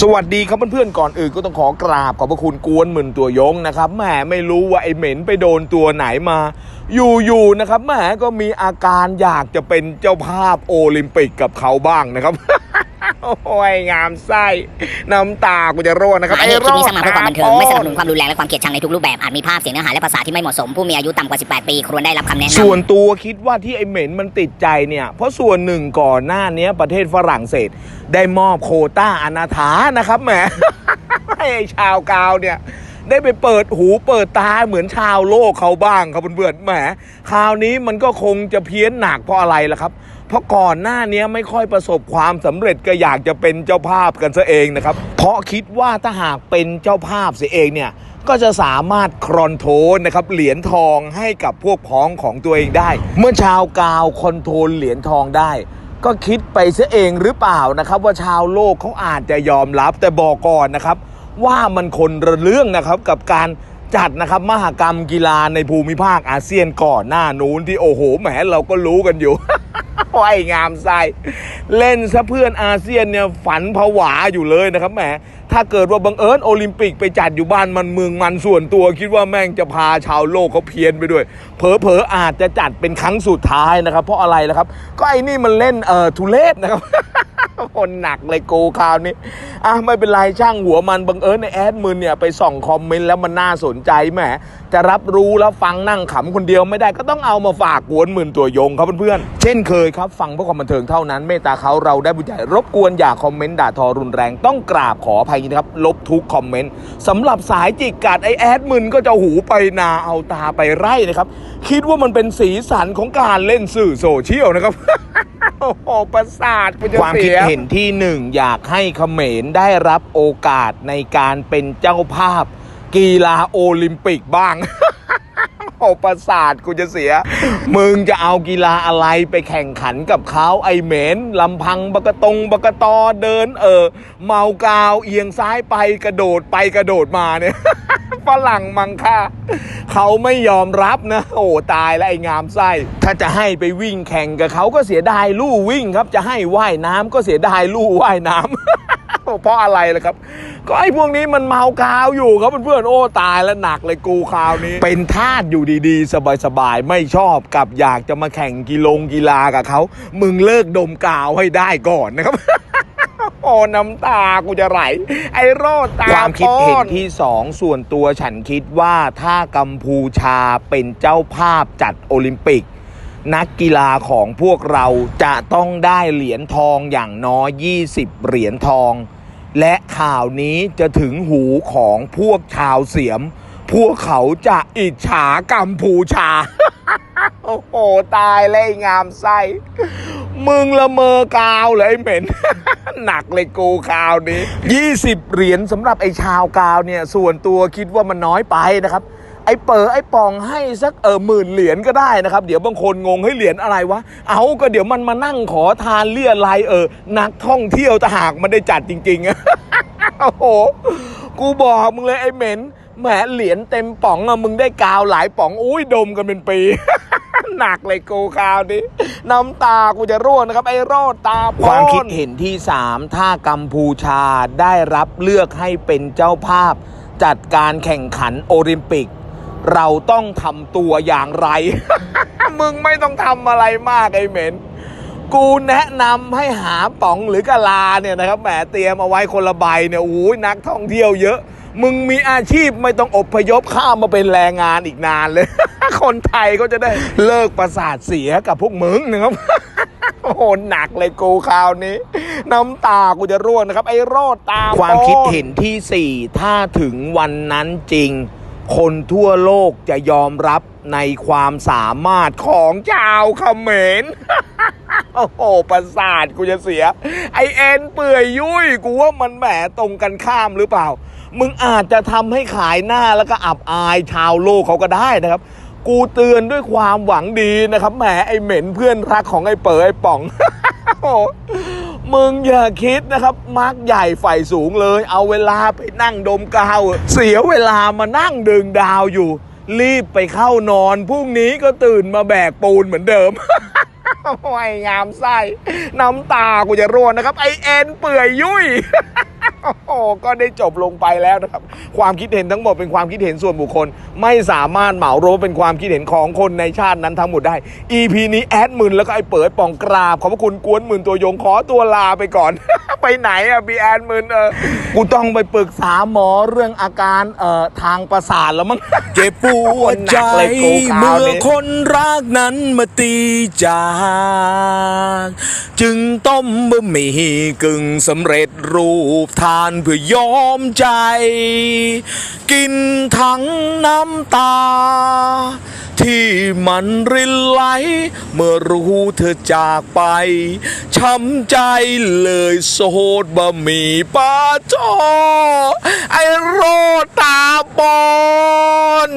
สวัสดีครับเพื่อนๆก่อนอื่นก็ต้องขอกราบขอบพระคุณกวนหมื่นตัวยงนะครับแหมไม่รู้ว่าไอเหม็นไปโดนตัวไหนมา อยู่ๆนะครับแหมก็มีอาการอยากจะเป็นเจ้าภาพโอลิมปิกกับเขาบ้างนะครับ โอ้ยงามไส้ น้ำตากูจะร่วงนะครับหมายเลขคลิปนี้สร้างมาเพื่อความบันเทิง ไม่สนับสนุนตความรุนแรงและความเกลียดชังในทุกรูปแบบ อาจมีภาพเสียงเนื้อหาและภาษาที่ไม่เหมาะสม ผู้มีอายุต่ำกว่า 18 ปีควรได้รับคำแนะนำส่วนตัวคิดว่าที่ไอเหม็นมันติดใจเนี่ย เพราะส่วนหนึ่งก่อนหน้านี้ประเทศฝรั่งเศส ได้มอบโควต้าอนาถานะครับแหมให้ไอ้ชาวกาวเนี่ย ได้ไปเปิดหูเปิดตาเหมือนชาวโลกเขาบ้างครับเพื่อนๆแหมคราวนี้มันก็คงจะเพี้ยนหนักเพราะอะไรล่ะครับ เพราะก่อนหน้านี้ไม่ค่อยประสบความสำเร็จก็อยากจะเป็นเจ้าภาพกันซะเองนะครับ เพราะคิดว่าถ้าหากเป็นเจ้าภาพเสียเองเนี่ยก็จะสามารถครอนโทรลนะครับเหรียญทองให้กับพวกพ้องของตัวเองได้ เมื่อชาวกาวคอนโทรลเหรียญทองได้ ก็คิดไปซะเองหรือเปล่านะครับ ว่าชาวโลกเขาอาจจะยอมรับแต่บอกก่อนนะครับ ว่ามันคนละเรื่องนะครับกับการจัดนะครับมหกรรมกีฬาในภูมิภาคอาเซียนก่อนหน้านู้นที่โอ้โหแหมเราก็รู้กันอยู่ไว้งามไส้เล่นซะเพื่อนอาเซียนเนี่ยฝันผวาอยู่เลยนะครับแหมถ้าเกิดว่าบังเอิญโอลิมปิกไปจัดอยู่บ้านมันเมืองมันส่วนตัวคิดว่าแม่งจะพาชาวโลกเขาเพี้ยนไปด้วย เผลอๆอาจจะจัดเป็นครั้งสุดท้ายนะครับ เพราะอะไรละครับ ก็ไอ้นี่มันเล่นเอ่อทุเลศนะครับ คนหนักเลยกูคราวนี้อะไม่เป็นไรช่างหัวมันบังเอิญในแอดมืนเนี่ยไปส่องคอมเมนต์แล้วมันน่าสนใจแหมจะรับรู้แล้วฟังนั่งขำคนเดียวไม่ได้ก็ต้องเอามาฝากกวนหมื่นตัวยงครับเพื่อนๆเช่นเคยครับ ฟังเพื่อความบันเทิงเท่านั้นเมตตาเขาเราได้บุญใหญ่รบกวนอย่าคอมเมนต์ด่าทอรุนแรงต้องกราบขออภัยนะครับลบทุกคอมเมนต์สำหรับสายจิกกัดไอแอดมืนก็จะหูไปนาเอาตาไปไร่นะครับ คิดว่ามันเป็นสีสันของการเล่นสื่อโซเชียลนะครับโอ้โหประสาทกูจะความคิดเห็นที่หนึ่งอยากให้เขมรได้รับโอกาสในการเป็นเจ้าภาพ กีฬาโอลิมปิกบ้าง โอ้ประสาทกูจะเสีย มึงจะเอากีฬาอะไรไปแข่งขันกับเขาไอเหม็นลำพังบกะตงบกะตอเดิน เออ เมากาวเอียงซ้ายไปกระโดดไปกระโดดมาเนี่ย ฝรั่งมังค่าเขาไม่ยอมรับนะ โอ้ตายแล้วไอ้งามไส้ ถ้าจะให้ไปวิ่งแข่งกับเขาก็เสียดายลู่วิ่งครับ จะให้ว่ายน้ำก็เสียดายลู่ว่ายน้ำเพราะอะไรล่ะครับ ก็ไอ้พวกนี้มันเมากาวอยู่ครับเพื่อนๆโอ้ตายแล้วหนักเลยกูคราวนี้ เป็นทาสอยู่ดีๆ สบายๆ ไม่ชอบกับอยากจะมาแข่งกีฬงกีฬากับเขา มึงเลิกดมกาวให้ได้ก่อนนะครับ โอ้น้ำตากูจะไหล ไอ้โรดตาความคิดเห็นป้อที่สองส่วนตัวฉันคิดว่าถ้ากัมพูชาเป็นเจ้าภาพจัดโอลิมปิก นักกีฬาของพวกเราจะต้องได้เหรียญทองอย่างน้อย 20 เหรียญทอง และข่าวนี้จะถึงหูของพวกชาวเสียม พวกเขาจะอิจฉากัมพูชา โอ้โห ตายเลยไอ้งามไส้ มึงละเมอกาวเลยไอ้เหม็น หนักเลยกูคราวนี้ 20 เหรียญสำหรับไอ้ชาวกาวเนี่ย ส่วนตัวคิดว่ามันน้อยไปนะครับ ไอ้เปิดไอ้ปองให้สักเออหมื่นเหรียญก็ได้นะครับ เดี๋ยวบางคนงงให้เหรียญอะไรวะ เอาก็เดี๋ยวมันมานั่งขอทานเลี่ยไรเออ นักท่องเที่ยวถ้าหากมันได้จัดจริงๆโอ้โห กูบอกมึงเลยไอ้เหม็น แหมเหรียญเต็มป๋องอะมึงได้กาวหลายป๋อง อุ้ยดมกันเป็นปี หนักเลยกูคราวนี้ น้ำตากูจะร่วงนะครับ ไอ้โรดตาโพความคิดเห็นที่สามถ้ากัมพูชาได้รับเลือกให้เป็นเจ้าภาพ จัดการแข่งขันโอลิมปิก เราต้องทำตัวอย่างไร มึงไม่ต้องทำอะไรมากไอ้เหม็นกูแนะนำให้หาป๋องหรือกะลาเนี่ยนะครับแหมเตรียมเอาไว้คนละใบเนี่ยโอ้ยนักท่องเที่ยวเยอะ มึงมีอาชีพไม่ต้องอบพยพข้ามมาเป็นแรงงานอีกนานเลย คนไทยก็จะได้เลิกประสาทเสียกับพวกมึงนะครับโอ้โหหนักเลยกูคราวนี้ น้ำตากูจะร่วงนะครับ ไอ้โรดตาความคิดเห็นที่สี่ถ้าถึงวันนั้นจริง คนทั่วโลกจะยอมรับในความสามารถของชาวเขมรโอ้โห ประสาทกูจะเสีย ไอเอ็นเปื่อยยุ่ยกูว่ามันแหมตรงกันข้ามหรือเปล่า มึงอาจจะทำให้ขายหน้าแล้วก็อับอายชาวโลกเขาก็ได้นะครับ กูเตือนด้วยความหวังดีนะครับแหมไอเหม็นเพื่อนรักของไอเป๋อไอป๋องมึงอย่าคิดนะครับมาร์กใหญ่ไฟสูงเลย เอาเวลาไปนั่งดมกาวเสียเวลามานั่งดึงดาวอยู่ รีบไปเข้านอนพรุ่งนี้ก็ตื่นมาแบกปูนเหมือนเดิมโอ้ยงามไส้น้ำตากูจะร่วงนะครับ ไอเอ็นเปื่อยยุ่ย ก็ได้จบลงไปแล้วนะครับ ความคิดเห็นทั้งหมดเป็นความคิดเห็นส่วนบุคคล ไม่สามารถเหมารวมเป็นความคิดเห็นของคนในชาตินั้นทั้งหมดได้ EP นี้แอดหมื่นแล้วก็ไอ้เปิดป่องกราบขอบพระคุณกวนหมื่นตัวยงขอตัวลาไปก่อน ไปไหนอะพี่แอดหมื่นเออกูต้องไปปรึกษาหมอเรื่องอาการเอ่อทางประสาทแล้วมั้งเจ็บปวดใจเมื่อคนรักนั้นมาตีจากจึงต้มบะหมี่กึ่งสำเร็จรูปทานเพื่อยอมใจ กินทั้งน้ำตา ที่มันรินไหล เมื่อรู้เธอจากไป ช้ำใจเลยโสดบะหมี่ป้าจอไอโรตาบอน